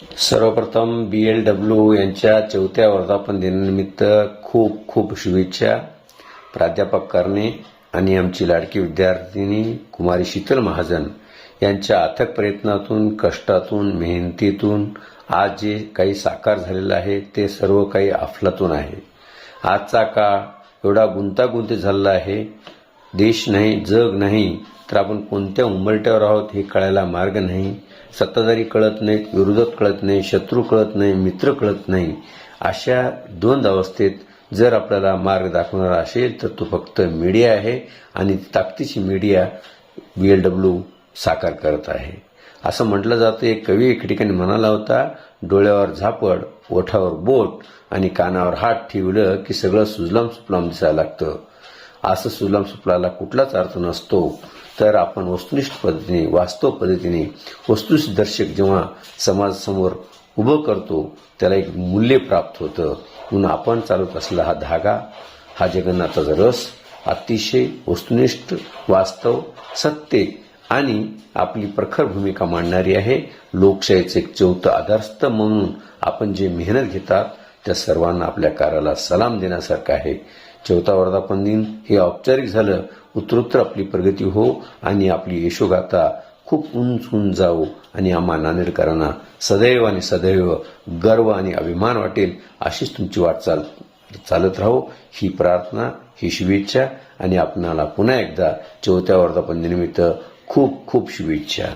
सर्वप्रथम बी L W यांच्या चौथ्या वर्धापन दिनानिमित्त खूप खूप शुभेच्छा प्राध्यापक करणे आणि आमची लाडकी विद्यार्थिनी कुमारी शीतल महाजन यांच्या अथक प्रयत्नातून कष्टातून मेहनतीतून आज जे काही साकार झालेलं आहे ते सर्व काही अफलातून आहे. आजचा काळ एवढा गुंतागुंती झालेला आहे. देश नाही जग नाही तर आपण कोणत्या उंबरट्यावर आहोत हे कळायला मार्ग नाही. सत्ताधारी कळत नाहीत विरोधक कळत नाही शत्रू कळत नाही मित्र कळत नाही अशा द्वंद अवस्थेत जर आपल्याला मार्ग दाखवणारा असेल तर तो फक्त मीडिया आहे आणि ताकदीची मीडिया बी एल डब्ल्यू साकार करत आहे. असं म्हटलं जातं एक कवी एके ठिकाणी म्हणाला होता डोळ्यावर झापड ओठावर बोट आणि कानावर हात ठेवलं की सगळं सुजलाम सुफलाम दिसायला लागतं. असं सुलम सुफलाला कुठलाच अर्थ नसतो. तर आपण वस्तुनिष्ठ पद्धतीने वास्तव पद्धतीने वस्तुदर्शक जेव्हा समाजासमोर उभं करतो त्याला एक मूल्य प्राप्त होतं. म्हणून आपण चालवत असलेला हा धागा हा जगन्नाथाचा रस अतिशय वस्तुनिष्ठ वास्तव सत्य आणि आपली प्रखर भूमिका मांडणारी आहे. लोकशाहीचं एक चौथं आधारस्तंभ म्हणून आपण जे मेहनत घेतात त्या सर्वांना आपल्या कार्याला सलाम देण्यासारखं आहे. चौथा वर्धापन दिन हे औपचारिक झालं. उत्तरोत्तर आपली प्रगती हो आणि आपली यशोगाथा खूप उंच उंच जावो आणि आम्हा नांदेडकरांना सदैव आणि सदैव गर्व आणि अभिमान वाटेल अशीच तुमची वाटचाल चालत राहो. ही प्रार्थना ही शुभेच्छा आणि आपणाला पुन्हा एकदा चौथ्या वर्धापन दिनिमित्त खूप खूप शुभेच्छा.